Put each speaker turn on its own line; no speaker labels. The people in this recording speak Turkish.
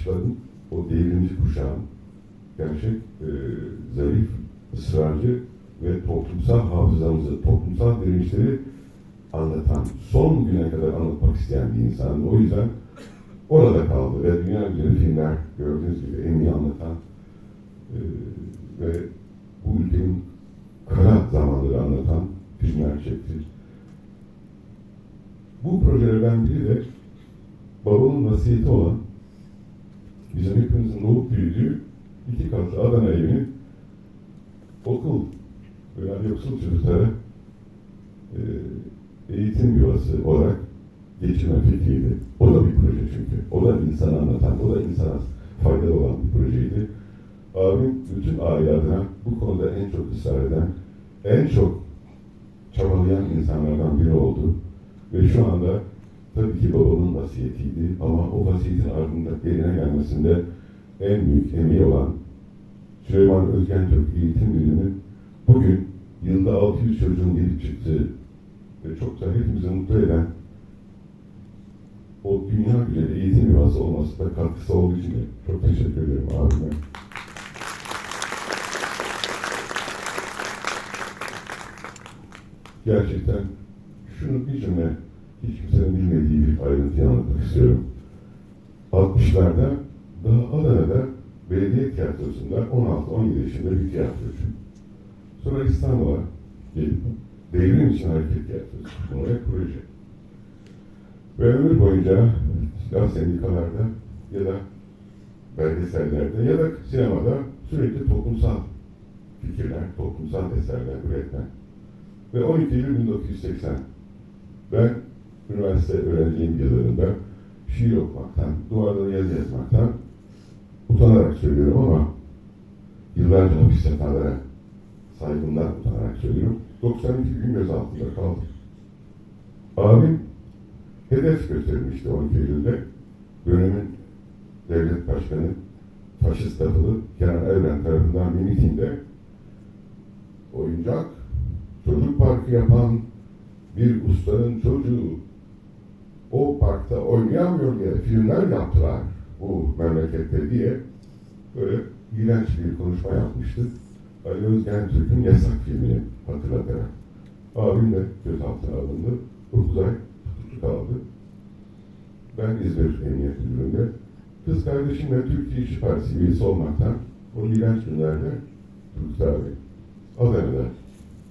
60'ların o devrimci kuşağın gerçek e, zarif, ısrarcı ve toplumsal hafızamızı, toplumsal direnişleri anlatan, son güne kadar anlatmak isteyen bir insandı. O yüzden orada kaldı ve dünya güzeli filmler gördüğünüz gibi en iyi anlatan e, ve bu ülkenin kara zamanları anlatan filmler çekti. Bu projelerden biri de babamın vasiyeti olan bizim hepimizin doğup büyüdüğü iki katlı Adana evinin okul veya yoksul çocuklara e, eğitim yuvası olarak geçirme fikriydi. O da bir proje çünkü. O da insanı anlatan, o da insana faydalı olan bir projeydi. Abim bütün aile adına bu konuda en çok ısrar eden, en çok çabalayan insanlardan biri oldu. Ve şu anda tabii ki babamın vasiyetiydi ama o vasiyetin ardında yerine gelmesinde en büyük emeği olan Süleyman Özgentürk Eğitim Birimi'nin bugün yılda 600 çocuğun gelip çıktığı ve çok da hepimizi mutlu eden o dünya güzeli eğitim yuvası olması da katkısı olduğu için de çok teşekkür ederim abime. Gerçekten şunu bir cümle hiç kimsenin bilmediği bir ayrıntıyı anlatmak istiyorum. 60'larda daha Adana'da belediye tiyatrosunda 16-17 yaşında bir tiyatrocu. Sonra İstanbul'a gelip devrim için hareket tiyatrosu. Oraya proje. Ve ömür boyunca silah sendikalarda ya da belgesellerde ya da sinemada sürekli toplumsal fikirler, toplumsal eserler üretmen. Ve 12 Eylül 1980 ben üniversite öğrenciyim yıllarında şiir okumaktan, duvarlara yazı yazmaktan utanarak söylüyorum ama yıllarca hapis yatanlara saygımdan utanarak söylüyorum. 92 gün gözaltında kaldım. Abim hedef göstermişti 12 Eylül'de. Dönemin devlet başkanı faşist lafılı Kenan Evren tarafından bir oyuncak çocuk parkı yapan bir ustanın çocuğu o parkta oynayamıyor diye filmler yaptılar bu memlekette diye böyle iğrenç bir konuşma yapmıştı. Ali Özgen Türk'ün yasak filmini hatırlatarak. Abim de gözaltına alındı. 9 ay tutuklu kaldı. Ben İzmir Emniyet Müdürlüğü'nde kız kardeşimle Türkiye İşçi Partisi üyesi olmaktan o iğrenç günlerde Turgut abi Adana'da